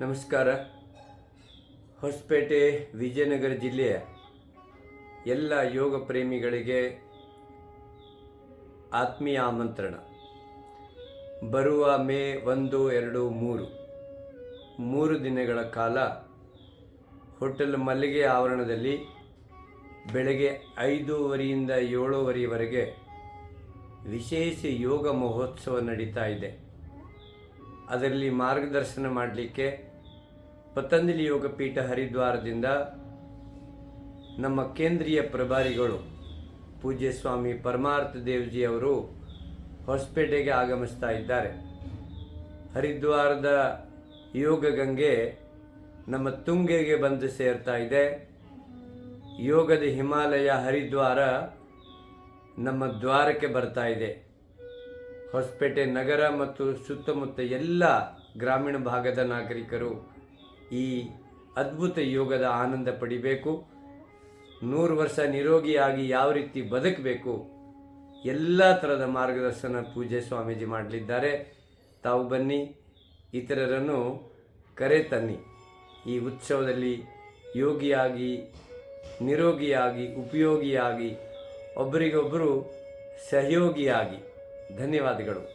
ನಮಸ್ಕಾರ. ಹೊಸಪೇಟೆ ವಿಜಯನಗರ ಜಿಲ್ಲೆಯ ಎಲ್ಲ ಯೋಗ ಪ್ರೇಮಿಗಳಿಗೆ ಆತ್ಮೀಯ ಆಮಂತ್ರಣ. ಬರುವ ಮೇ ಒಂದು, ಎರಡು, ಮೂರು. ಮೂರು ದಿನಗಳ ಕಾಲ ಹೋಟೆಲ್ ಮಲ್ಲಿಗೆ ಆವರಣದಲ್ಲಿ ಬೆಳಗ್ಗೆ ಐದೂವರೆಯಿಂದ ಏಳೂವರೆಯವರೆಗೆ ವಿಶೇಷ ಯೋಗ ಮಹೋತ್ಸವ ನಡೀತಾ ಇದೆ. ಅದರಲ್ಲಿ ಮಾರ್ಗದರ್ಶನ ಮಾಡಲಿಕ್ಕೆ ಪತಂಜಲಿ ಯೋಗ ಪೀಠ ಹರಿದ್ವಾರದಿಂದ ನಮ್ಮ ಕೇಂದ್ರೀಯ ಪ್ರಭಾರಿಗಳು ಪೂಜ್ಯ ಸ್ವಾಮಿ ಪರಮಾರ್ಥ ದೇವ್ಜಿ ಅವರು ಹೊಸಪೇಟೆಗೆ ಆಗಮಿಸ್ತಾ ಇದ್ದಾರೆ. ಹರಿದ್ವಾರದ ಯೋಗ ಗಂಗೆ ನಮ್ಮ ತುಂಗೆಗೆ ಬಂದು ಸೇರ್ತಾ ಇದೆ. ಯೋಗದ ಹಿಮಾಲಯ ಹರಿದ್ವಾರ ನಮ್ಮ ದ್ವಾರಕ್ಕೆ ಬರ್ತಾ ಇದೆ. ಹೊಸಪೇಟೆ ನಗರ ಮತ್ತು ಸುತ್ತಮುತ್ತ ಎಲ್ಲ ಗ್ರಾಮೀಣ ಭಾಗದ ನಾಗರಿಕರು ಈ ಅದ್ಭುತ ಯೋಗದ ಆನಂದ ಪಡಿಬೇಕು. ನೂರು ವರ್ಷ ನಿರೋಗಿಯಾಗಿ ಯಾವ ರೀತಿ ಬದುಕಬೇಕು, ಎಲ್ಲ ಥರದ ಮಾರ್ಗದರ್ಶನ ಪೂಜೆ ಸ್ವಾಮೀಜಿ ಮಾಡಲಿದ್ದಾರೆ. ತಾವು ಬನ್ನಿ, ಇತರರನ್ನು ಕರೆ ತನ್ನಿ. ಈ ಉತ್ಸವದಲ್ಲಿ ಯೋಗಿಯಾಗಿ, ನಿರೋಗಿಯಾಗಿ, ಉಪಯೋಗಿಯಾಗಿ ಒಬ್ಬರಿಗೊಬ್ಬರು ಸಹಯೋಗಿಯಾಗಿ ಧನ್ಯವಾದಗಳು